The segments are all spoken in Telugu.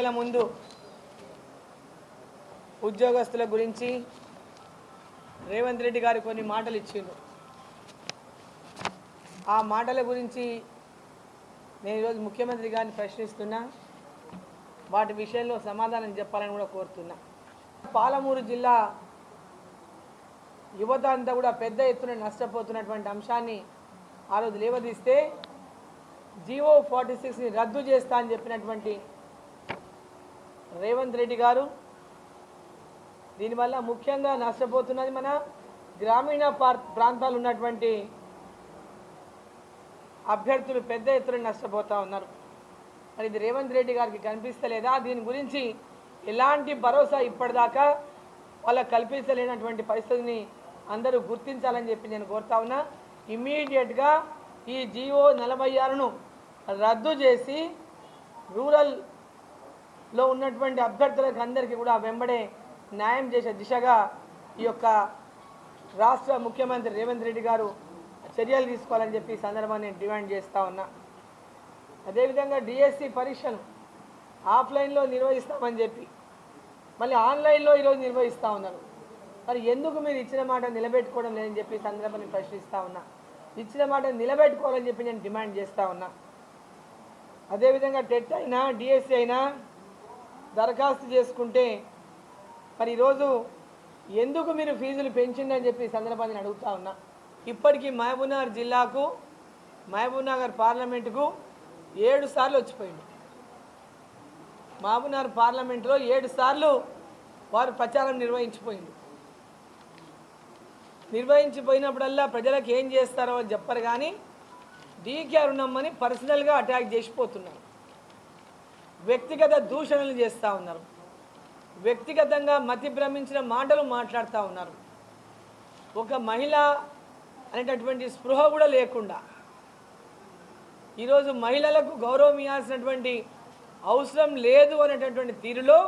ఎన్నికల ముందు ఉద్యోగస్తుల గురించి రేవంత్ రెడ్డి గారు కొన్ని మాటలు ఇచ్చిండు ఆ మాటల గురించి నేను ఈరోజు ముఖ్యమంత్రి గారిని ప్రశ్నిస్తున్నా. వాటి విషయంలో సమాధానం చెప్పాలని కూడా కోరుతున్నా. పాలమూరు జిల్లా యువత అంతా కూడా పెద్ద ఎత్తున నష్టపోతున్నటువంటి అంశాన్ని ఆ రోజు లేవదీస్తే జీవో ఫార్టీ సిక్స్ని రద్దు చేస్తా అని చెప్పినటువంటి రేవంత్ రెడ్డి గారు. దీనివల్ల ముఖ్యంగా నష్టపోతున్నది మన గ్రామీణ ప్రాంతాలు ఉన్నటువంటి అభ్యర్థులు పెద్ద ఎత్తున నష్టపోతూ ఉన్నారు. మరి ఇది రేవంత్ రెడ్డి గారికి కనిపిస్తలేదా? దీని గురించి ఎలాంటి భరోసా ఇప్పటిదాకా వాళ్ళకు కల్పించలేనటువంటి పరిస్థితిని అందరూ గుర్తించాలని చెప్పి నేను కోరుతా ఉన్నా. ఇమ్మీడియట్గా ఈ జియో నలభై ఆరును రద్దు చేసి రూరల్ లో ఉన్నటువంటి అభ్యర్థులకు అందరికీ కూడా వెంబడే న్యాయం చేసే దిశగా ఈ యొక్క రాష్ట్ర ముఖ్యమంత్రి రేవంత్ రెడ్డి గారు చర్యలు తీసుకోవాలని చెప్పి సందర్భాన్ని నేను డిమాండ్ చేస్తూ ఉన్నా. అదేవిధంగా డిఎస్సి పరీక్షను ఆఫ్లైన్లో నిర్వహిస్తామని చెప్పి మళ్ళీ ఆన్లైన్లో ఈరోజు నిర్వహిస్తూ ఉన్నారు. మరి ఎందుకు మీరు ఇచ్చిన మాట నిలబెట్టుకోవడం లేదని చెప్పి సందర్భాన్ని ప్రశ్నిస్తూ ఉన్నా. ఇచ్చిన మాట నిలబెట్టుకోవాలని చెప్పి నేను డిమాండ్ చేస్తూ ఉన్నా. అదేవిధంగా టెట్ అయినా డిఎస్సి అయినా దరఖాస్తు చేసుకుంటే మరి ఈరోజు ఎందుకు మీరు ఫీజులు పెంచిండని చెప్పి సందర్భాన్ని అడుగుతా ఉన్నా. ఇప్పటికీ మహబూబ్నగర్ జిల్లాకు మహబూబ్నగర్ పార్లమెంటుకు ఏడు సార్లు వచ్చిపోయింది మహబూబ్నగర్ పార్లమెంట్లో ఏడు సార్లు వారు ప్రచారం నిర్వహించిపోయింది నిర్వహించిపోయినప్పుడల్లా ప్రజలకు ఏం చేస్తారో అని చెప్పరు కానీ డీకే అరుణమ్మని పర్సనల్గా అటాక్ చేసిపోతున్నారు. వ్యక్తిగత దూషణలు చేస్తూ ఉన్నారు. వ్యక్తిగతంగా మతి భ్రమించిన మాటలు మాట్లాడుతూ ఉన్నారు. ఒక మహిళ అనేటటువంటి స్పృహ కూడా లేకుండా ఈరోజు మహిళలకు గౌరవం ఇవ్వాల్సినటువంటి అవసరం లేదు అనేటటువంటి తీరులో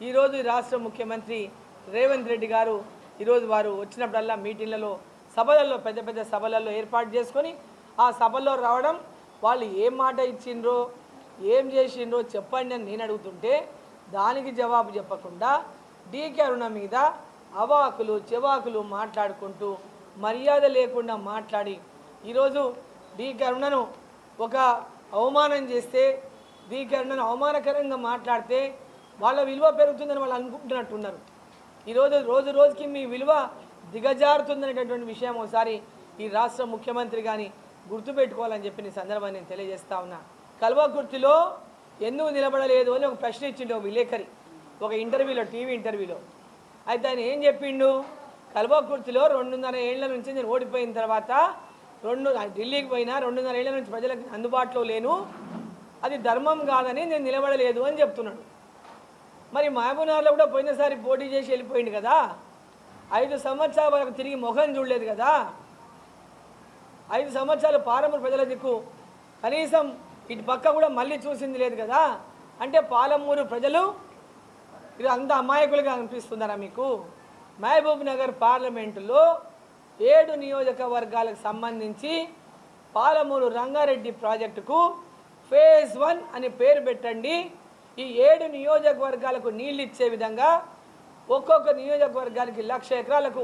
ఈరోజు ఈ రాష్ట్ర ముఖ్యమంత్రి రేవంత్ రెడ్డి గారు ఈరోజు వారు వచ్చినప్పుడల్లా మీటింగ్లలో సభలలో పెద్ద పెద్ద సభలలో ఏర్పాటు చేసుకొని ఆ సభల్లో రావడం వాళ్ళు ఏ మాట ఇచ్చిండ్రో ఏం చేసిండ్రో చెప్పండి అని నేను అడుగుతుంటే దానికి జవాబు చెప్పకుండా డీకే అరుణ మీద అవాకులు చెవాకులు మాట్లాడుకుంటూ మర్యాద లేకుండా మాట్లాడి ఈరోజు డీ కరుణను ఒక అవమానం చేస్తే డీ కరుణను అవమానకరంగా మాట్లాడితే వాళ్ళ విలువ పెరుగుతుందని వాళ్ళు అనుకుంటున్నట్టున్నారు. ఈరోజు రోజు రోజుకి మీ విలువ దిగజారుతుందనేటటువంటి విషయం ఒకసారి ఈ రాష్ట్ర ముఖ్యమంత్రి కానీ గుర్తుపెట్టుకోవాలని చెప్పిన సందర్భాన్ని నేను తెలియజేస్తా ఉన్నా. కల్వకుర్తిలో ఎందుకు నిలబడలేదు అని ఒక ప్రశ్న ఇచ్చిండు ఒక విలేకరి ఒక ఇంటర్వ్యూలో టీవీ ఇంటర్వ్యూలో. అయితే ఆయన ఏం చెప్పిండు? కల్వకుర్తిలో రెండున్నర ఏళ్ళ నుంచి నేను ఓడిపోయిన తర్వాత రెండు ఢిల్లీకి పోయినా రెండున్నర ఏళ్ళ నుంచి ప్రజలకు అందుబాటులో లేను అది ధర్మం కాదని నేను నిలబడలేదు అని చెప్తున్నాడు. మరి మహబూబ్నగర్లో కూడా పోయినసారి పోటీ చేసి వెళ్ళిపోయింది కదా? ఐదు సంవత్సరాల వరకు తిరిగి ముఖం చూడలేదు కదా? ఐదు సంవత్సరాలు పాలమూరు ప్రజల దిక్కు. కనీసం ఇటు పక్క కూడా మళ్ళీ చూసింది లేదు కదా? అంటే పాలమూరు ప్రజలు ఇది అంత అమాయకులుగా అనిపిస్తున్నారా మీకు? మహబూబ్ నగర్ పార్లమెంటులో ఏడు నియోజకవర్గాలకు సంబంధించి పాలమూరు రంగారెడ్డి ప్రాజెక్టుకు ఫేజ్ వన్ అని పేరు పెట్టండి. ఈ ఏడు నియోజకవర్గాలకు నీళ్ళు ఇచ్చే విధంగా ఒక్కొక్క నియోజకవర్గానికి లక్ష ఎకరాలకు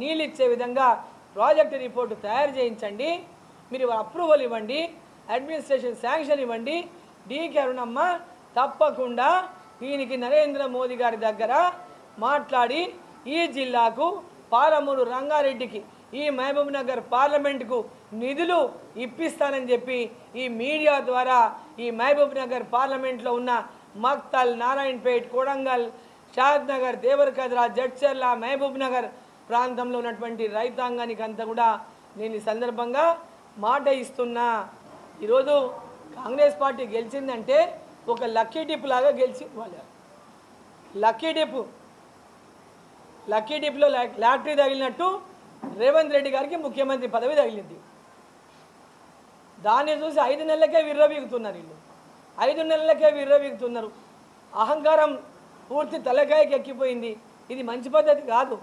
నీళ్ళు ఇచ్చే విధంగా ప్రాజెక్టు రిపోర్టు తయారు చేయించండి. మీరు అప్రూవల్ ఇవ్వండి. అడ్మినిస్ట్రేషన్ శాంక్షన్ ఇవ్వండి. డీకే అరుణమ్మ తప్పకుండా దీనికి నరేంద్ర మోదీ గారి దగ్గర మాట్లాడి ఈ జిల్లాకు పాలమూరు రంగారెడ్డికి ఈ మహబూబ్ నగర్ పార్లమెంటుకు నిధులు ఇప్పిస్తానని చెప్పి ఈ మీడియా ద్వారా ఈ మహబూబ్ నగర్ పార్లమెంట్లో ఉన్న మక్తల్ నారాయణపేట్ కొడంగల్ షాద్ నగర్ దేవరకద్రా జడ్చర్ల మహబూబ్ నగర్ ప్రాంతంలో ఉన్నటువంటి రైతాంగానికి అంతా కూడా నేను ఈ సందర్భంగా మాట ఇస్తున్నా. ఈరోజు కాంగ్రెస్ పార్టీ గెలిచిందంటే ఒక లక్కీ డిప్ లాగా గెలిచి వాళ్ళు లక్కీ డిప్ లక్కీ డిప్లో లా- లాటరీ తగిలినట్టు రేవంత్ రెడ్డి గారికి ముఖ్యమంత్రి పదవి తగిలింది. దాన్ని చూసి ఐదు నెలలకే విర్రవీగుతున్నారు వీళ్ళు. ఐదు నెలలకే విర్రవీగుతున్నారు. అహంకారం పూర్తి తలకాయకి ఎక్కిపోయింది. ఇది మంచి పద్ధతి కాదు.